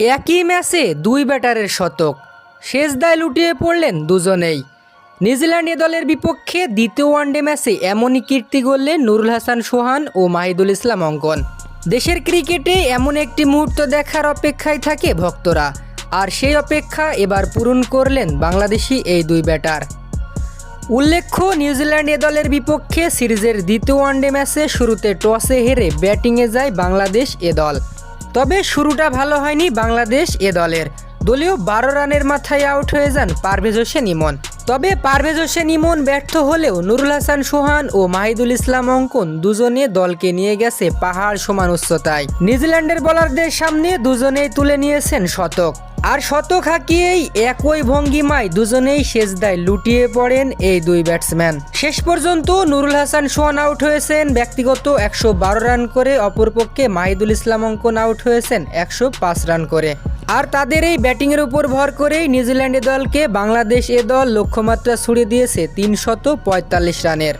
একই ম্যাচে দুই ব্যাটারের শতক। শেষ দায় লুটিয়ে পড়লেন দুজনেই। নিউজিল্যান্ড এ দলের বিপক্ষে দ্বিতীয় ওয়ানডে ম্যাচে এমনই কীর্তি গড়লেন নুরুল হাসান সোহান ও মাহিদুল ইসলাম অঙ্কন। দেশের ক্রিকেটে এমন একটি মুহূর্ত দেখার অপেক্ষায় থাকে ভক্তরা। আর সেই অপেক্ষা এবার পূরণ করলেন বাংলাদেশি এই দুই ব্যাটার। উল্লেখ্য নিউজিল্যান্ড এ দলের বিপক্ষে সিরিজের দ্বিতীয় ওয়ানডে ম্যাচে শুরুতে টসে হেরে ব্যাটিংয়ে যায় বাংলাদেশ এ দল। তবে শুরুটা ভালো হয়নি বাংলাদেশ এ দলের। দলীয় বারো রানের মাথায় আউট হয়ে যান পারভেজ হোসেন ইমন। তবে পারভেজ হোসেন ইমন ব্যর্থ হলেও নুরুল হাসান সোহান ও মাহিদুল ইসলাম অঙ্কন দুজনে দলকে নিয়ে গেছে পাহাড় সমান উচ্চতায়। নিউজিল্যান্ডের বলারদের সামনে দুজনেই তুলে নিয়েছেন শতক। আর শতক হাঁকিয়েই একই ভঙ্গিমায় দুজনেই শেষদায় লুটিয়ে পড়েন এই দুই ব্যাটসম্যান শেষ পর্যন্ত নুরুল হাসান সোহান আউট হয়েছেন, ব্যক্তিগত একশো বারো রান করে অপরপক্ষে মাহিদুল ইসলাম অঙ্কন আউট হয়েছেন একশো পাঁচ রান করে। আর তাদের এই ব্যাটিংয়ের উপর ভর করেই নিউজিল্যান্ড দলকে বাংলাদেশ এ দল লক্ষ্যমাত্রা ছুড়ে দিয়েছে তিনশত পঁয়তাল্লিশ রানের।